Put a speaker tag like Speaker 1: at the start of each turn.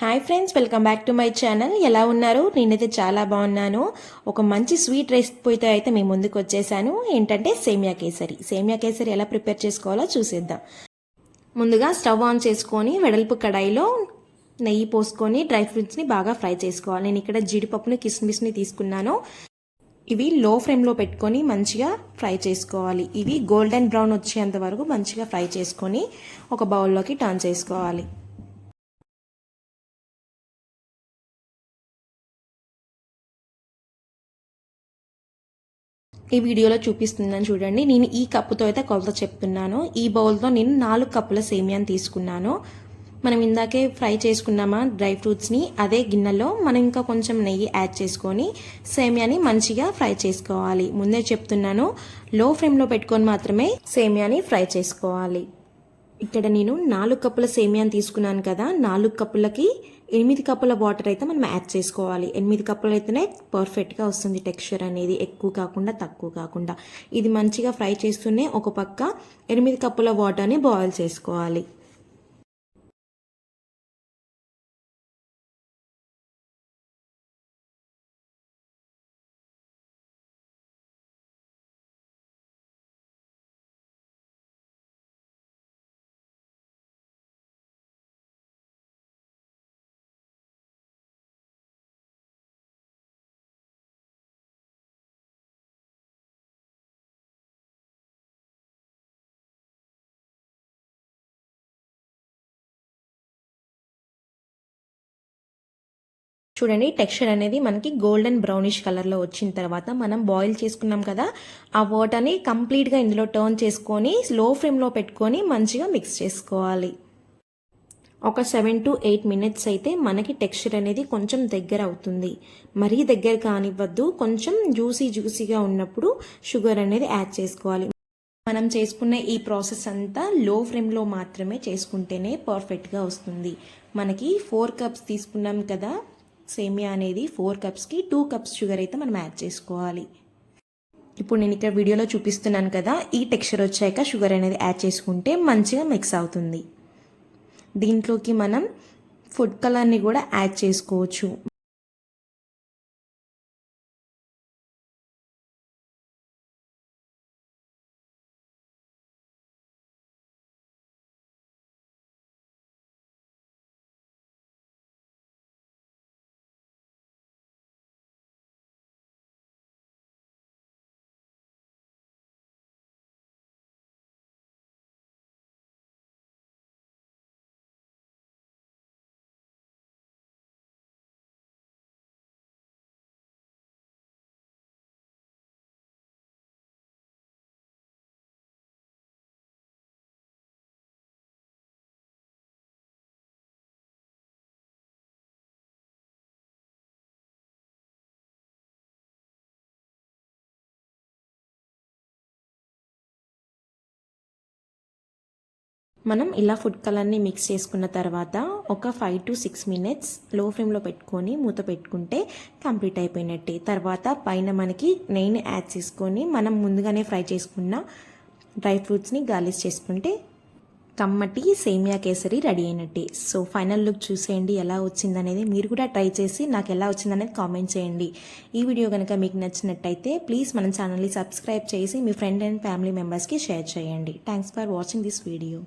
Speaker 1: Hi friends welcome back to my channel ఎలా ఉన్నారు? నేనైతే చాలా బాగున్నాను. ఒక మంచి స్వీట్ రెసిపీతో అయితే మేము ముందుకు వచ్చేసాను. ఏంటంటే సేమియా కేసరి. సేమియా కేసరి ఎలా ప్రిపేర్ చేసుకోవాలో చూసేద్దాం. ముందుగా స్టవ్ ఆన్ చేసుకొని వెడల్పు కడాయిలో నెయ్యి పోసుకొని డ్రై ఫ్రూట్స్ని బాగా ఫ్రై చేసుకోవాలి. నేను ఇక్కడ జీడిపప్పుని కిస్మిస్ని తీసుకున్నాను. ఇవి లో ఫ్లేమ్లో పెట్టుకొని మంచిగా ఫ్రై చేసుకోవాలి. ఇవి గోల్డెన్ బ్రౌన్ వచ్చేంత వరకు మంచిగా ఫ్రై చేసుకొని ఒక బౌల్లోకి టర్న్ చేసుకోవాలి. ఈ వీడియోలో చూపిస్తున్నాను చూడండి. నేను ఈ కప్పుతో అయితే కొలత చెప్తున్నాను. ఈ బౌల్తో నేను నాలుగు కప్పుల సేమియాని తీసుకున్నాను. మనం ఇందాకే ఫ్రై చేసుకున్నామా డ్రై ఫ్రూట్స్ని అదే గిన్నెలో మనం ఇంకా కొంచెం నెయ్యి యాడ్ చేసుకొని సేమియాని మంచిగా ఫ్రై చేసుకోవాలి. ముందే చెప్తున్నాను లో ఫ్లేమ్లో పెట్టుకొని మాత్రమే సేమియాని ఫ్రై చేసుకోవాలి. ఇక్కడ నేను నాలుగు కప్పుల సేమియాని తీసుకున్నాను కదా నాలుగు కప్పులకి ఎనిమిది కప్పుల వాటర్ అయితే మనం యాడ్ చేసుకోవాలి. ఎనిమిది కప్పులు అయితేనే పర్ఫెక్ట్గా వస్తుంది టెక్స్చర్ అనేది ఎక్కువ కాకుండా తక్కువ కాకుండా. ఇది మంచిగా ఫ్రై చేస్తూనే ఒక పక్క ఎనిమిది కప్పుల వాటర్ని బాయిల్ చేసుకోవాలి. చూడండి టెక్స్చర్ అనేది మనకి గోల్డెన్ బ్రౌనిష్ కలర్లో వచ్చిన తర్వాత మనం బాయిల్ చేసుకున్నాం కదా ఆ వాటర్ని కంప్లీట్గా ఇందులో టర్న్ చేసుకొని స్లో ఫ్లేమ్లో పెట్టుకొని మంచిగా మిక్స్ చేసుకోవాలి. ఒక సెవెన్ టు ఎయిట్ మినిట్స్ అయితే మనకి టెక్స్చర్ అనేది కొంచెం దగ్గర అవుతుంది. మరీ దగ్గర కానివ్వద్దు కొంచెం జ్యూసీ జ్యూసీగా ఉన్నప్పుడు షుగర్ అనేది యాడ్ చేసుకోవాలి. మనం చేసుకున్న ఈ ప్రాసెస్ అంతా లో ఫ్లేమ్లో మాత్రమే చేసుకుంటేనే పర్ఫెక్ట్గా వస్తుంది. మనకి ఫోర్ కప్స్ తీసుకున్నాం కదా సేమియా అనేది ఫోర్ కప్స్కి టూ కప్స్ షుగర్ అయితే మనం యాడ్ చేసుకోవాలి. ఇప్పుడు నేను ఇక్కడ వీడియోలో చూపిస్తున్నాను కదా ఈ టెక్స్చర్ వచ్చాక షుగర్ అనేది యాడ్ చేసుకుంటే మంచిగా మిక్స్ అవుతుంది. దీంట్లోకి మనం ఫుడ్ కలర్ని కూడా యాడ్ చేసుకోవచ్చు. మనం ఇలా ఫుడ్ కలర్ని మిక్స్ చేసుకున్న తర్వాత ఒక ఫైవ్ టు సిక్స్ మినిట్స్లో ఫ్లేమ్లో పెట్టుకొని మూత పెట్టుకుంటే కంప్లీట్ అయిపోయినట్టే. తర్వాత పైన మనకి నెయ్యిని యాడ్ చేసుకొని మనం ముందుగానే ఫ్రై చేసుకున్న డ్రై ఫ్రూట్స్ని గార్లిష్ చేసుకుంటే కమ్మటి సేమియా కేసరి రెడీ అయినట్టే. సో ఫైనల్ లుక్ చూసేయండి ఎలా వచ్చిందనేది మీరు కూడా ట్రై చేసి నాకు ఎలా వచ్చిందనేది కామెంట్ చేయండి. ఈ వీడియో కనుక మీకు నచ్చినట్టయితే ప్లీజ్ మన ఛానల్ని సబ్స్క్రైబ్ చేసి మీ ఫ్రెండ్ అండ్ ఫ్యామిలీ మెంబర్స్కి షేర్ చేయండి. Thanks for watching this video